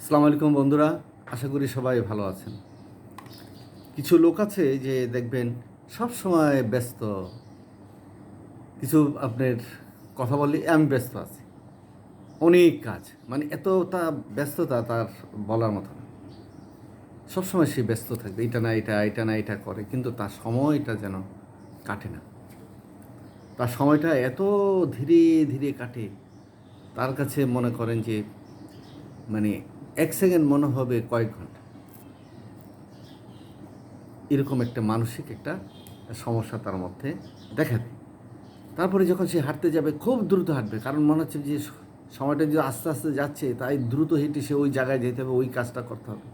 আসসালামু আলাইকুম বন্ধুরা, আশা করি সবাই ভালো আছেন। কিছু লোক আছে যে দেখবেন সব সময় ব্যস্ত। কিছু আপনার কথা বললে, আমি ব্যস্ত আছি। অনেক কাজ মানে এত তা ব্যস্ততা তার বলার মতো না। সবসময় সে ব্যস্ত থাকবে, এটা না, এটা এটা না, এটা করে। কিন্তু তার সময়টা যেন কাটে না। তার সময়টা এত ধীরে ধীরে কাটে। তার কাছে মনে করেন যে মানে এক সেকেন্ড মনে হবে কয়েক ঘণ্টা। এরকম একটা মানসিক একটা সমস্যা তার মধ্যে দেখা দেয়। তারপরে যখন সে হাঁটতে যাবে, খুব দ্রুত হাঁটবে। কারণ মনে হচ্ছে যে সময়টা যে আস্তে আস্তে যাচ্ছে, তাই দ্রুত হেঁটে সে ওই জায়গায় যেতে হবে, ওই কাজটা করতে হবে।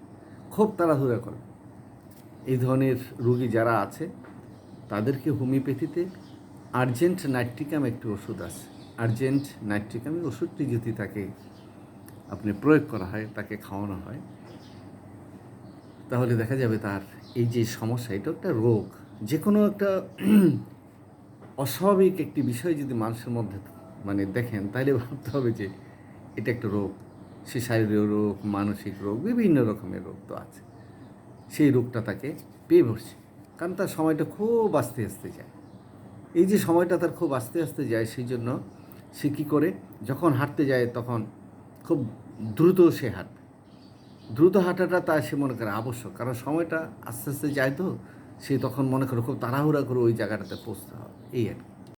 খুব তাড়াহুড়া করে। এই ধরনের রুগী যারা আছে, তাদেরকে হোমিওপ্যাথিতে আর্জেন্ট নাইট্রিকাম একটি ওষুধ আছে। আর্জেন্ট নাইট্রিকামের ওষুধটি যদি তাকে আপনি প্রয়োগ করা হয়, তাকে খাওয়ানো হয়, তাহলে দেখা যাবে তার এই যে সমস্যা, এটা একটা রোগ। যে কোনো একটা অস্বাভাবিক একটি বিষয় যদি মানুষের মধ্যে মানে দেখেন তাহলে ভাবতে হবে যে এটা একটা রোগ। সে শারীরিক রোগ, মানসিক রোগ, বিভিন্ন রকমের রোগ তো আছে। সেই রোগটা তাকে পেয়ে বসছে কারণ তার সময়টা খুব আস্তে আস্তে যায়। এই যে সময়টা তার খুব আস্তে আস্তে যায়, সেই জন্য সে কী করে? যখন হাঁটতে যায়, তখন খুব দ্রুত সে হাঁটবে। দ্রুত হাঁটাটা তা সে মনে করে আবশ্যক, কারণ সময়টা আস্তে আস্তে যায় তো, সে তখন মনে করে খুব তাড়াহুড়া করে ওই জায়গাটাতে পৌঁছতে হবে। এই আর কি।